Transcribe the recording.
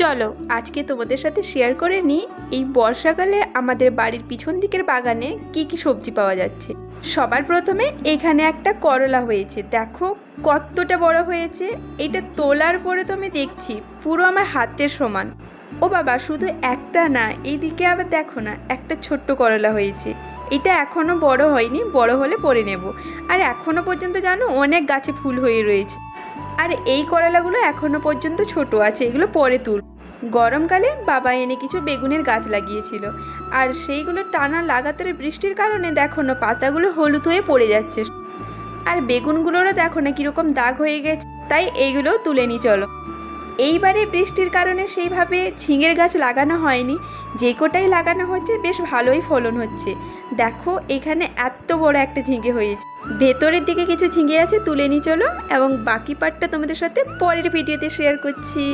চলো, আজকে তোমাদের সাথে শেয়ার করে নিই এই বর্ষাকালে আমাদের বাড়ির পিছন দিকের বাগানে কি কি সবজি পাওয়া যাচ্ছে। সবার প্রথমে এখানে একটা করলা হয়েছে, দেখো কতটা বড় হয়েছে, এটা তোলার পরে তো আমি দেখছি, পুরো আমার হাতের সমান। ও বাবা, শুধু একটা না এইদিকে আবার দেখো না, একটা ছোট্ট করলা হয়েছে। এটা এখনও বড় হয়নি, বড় হলে পরে নেব। আর এখনও পর্যন্ত জানো, অনেক গাছে ফুল হয়ে রয়েছে। আর এই করলাগুলো এখনও পর্যন্ত ছোট আছে, এগুলো পরে তুল। গরমকালে বাবা এনে কিছু বেগুনের গাছ লাগিয়েছিল। আর সেইগুলো টানা লাগাতার বৃষ্টির কারণে দেখো না, পাতাগুলো হলুদ হয়ে পড়ে যাচ্ছে। আর বেগুনগুলোরও দেখো না কীরকম দাগ হয়ে গেছে, তাই এইগুলোও তুলে নি, চলো। এইবারে বৃষ্টির কারণে সেইভাবে ঝিঙের গাছ লাগানো হয়নি। যে কোটাই লাগানো হচ্ছে, বেশ ভালোই ফলন হচ্ছে। দেখো, এখানে এত বড় একটা ঝিঙে হয়েছে। ভেতরের দিকে কিছু ঝিঙে আছে, তুলে নি চলো এবং বাকি পার্টটা তোমাদের সাথে পরের ভিডিওতে শেয়ার করছি।